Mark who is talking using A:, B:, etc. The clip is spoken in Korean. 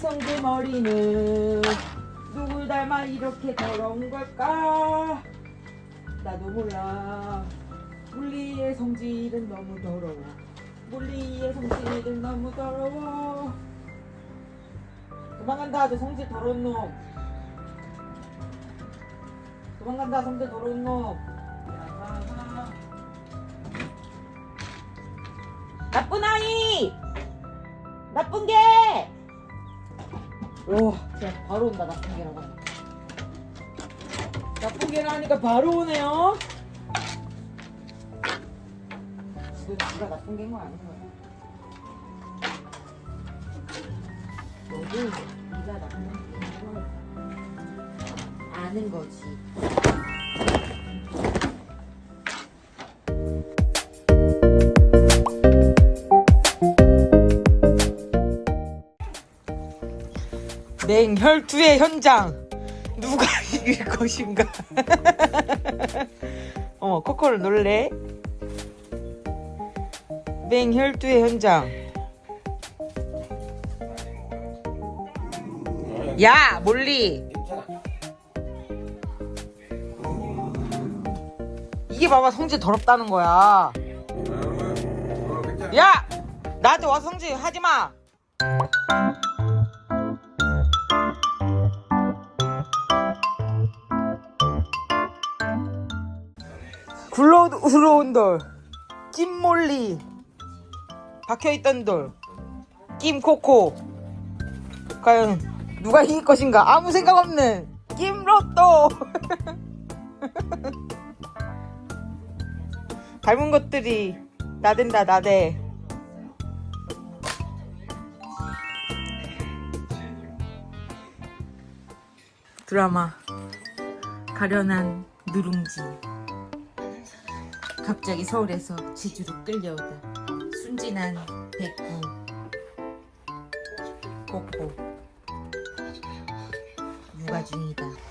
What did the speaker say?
A: 성재 머리는 누굴 닮아 이렇게 더러운 걸까? 나도 몰라. 물리의 성질은 너무 더러워. 물리의 성질은 너무 더러워. 도망간다, 저 성질 더러운 놈. 도망간다, 성질 더러운 놈. 나쁜 아이! 나쁜 개! 오, 진짜 바로 온다, 나쁜 개라고. 나쁜 개라 하니까 바로 오네요. 지금 네가 나쁜 개인 거 아닌 거야. 너도 네가 나쁜 걸 아는 거지. 맹혈투의 현장. 누가 이길 것인가? 어머 코코를 놀래? 맹혈투의 현장. 야 몰리. 이게 봐봐 성질 더럽다는 거야. 야 나한테 와서 성질 하지마 굴러 들어온 돌. 찜몰리. 박혀있던 돌. 찜코코. 과연 누가 이길 것인가? 아무 생각 없는 찜로또. 닮은 것들이 나댄다 나대. 드라마. 가련한 누룽지 갑자기 서울에서 지주로 끌려오다 순진한 백구. 코코 육아 중이다